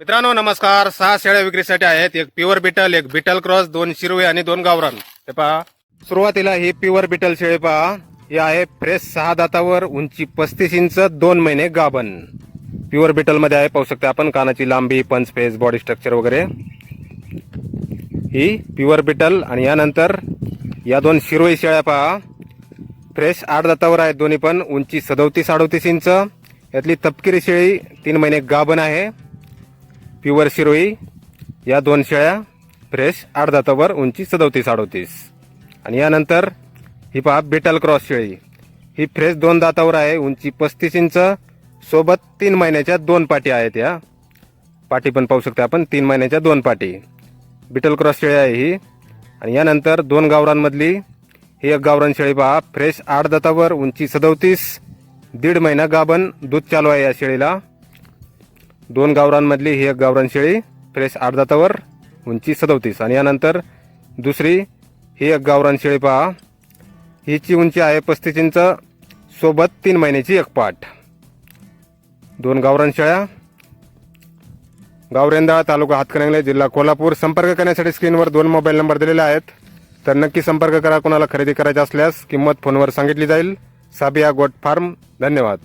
मित्रांनो नमस्कार. सहा शेळ्या विक्रीसाठी आहेत. एक प्युअर बिटल एक बिटल क्रॉस दोन शिरवे आणि दोन गावरान. ते पहा. सुरुवातीला ही प्युअर बिटल शेळी पहा. ही आहे फ्रेश सहा दातावर उंची पस्तीस इंच दोन महिने गाभण. प्युअर बिटलमध्ये आहे पाहू शकता आपण कानाची लांबी पंच फेस बॉडी स्ट्रक्चर वगैरे. ही प्युअर बिटल आणि यानंतर या दोन शिरोई शेळ्या पहा. फ्रेश आठ दातावर आहेत दोन्ही पण उंची सदोतीस अडोतीस इंच. यातली तपकिरी शेळी तीन महिने गाभण आहे. प्युअर शिरोई या दोन शेळ्या फ्रेश आठ दातावर उंची सदोतीस अडोतीस. आणि यानंतर ही पहा बिटल क्रॉस शेळी. ही फ्रेश दोन दातावर आहे उंची पस्तीस इंच सोबत तीन महिन्याच्या दोन पाटी आहेत या. पाटी पण पाहू शकता आपण तीन महिन्याच्या दोन पाटी. बिटल क्रॉस शेळी आहे ही. आणि यानंतर दोन गावरांमधली ही एक गावरान शेळी पहा फ्रेश आठ दातावर उंची सदोतीस दीड महिना गाभण दूध चालू आहे या शेळीला. दोन गावरांमधली ही एक गावरान शेळी फ्रेश आठ उंची सदोतीस. आणि यानंतर दुसरी ही एक गावरान शेळी पहा. हिची उंची आहे पस्तीस इंच सोबत तीन महिन्याची एक पाठ. दोन गावरान शेळ्या. गावरेंदा तालुका हातकणंगले जिल्हा कोल्हापूर. संपर्क करण्यासाठी स्क्रीनवर दोन मोबाईल नंबर दिलेले आहेत. तर नक्की संपर्क करा कोणाला खरेदी करायची असल्यास किंमत फोनवर सांगितली जाईल. साबिया गोट फार्म धन्यवाद.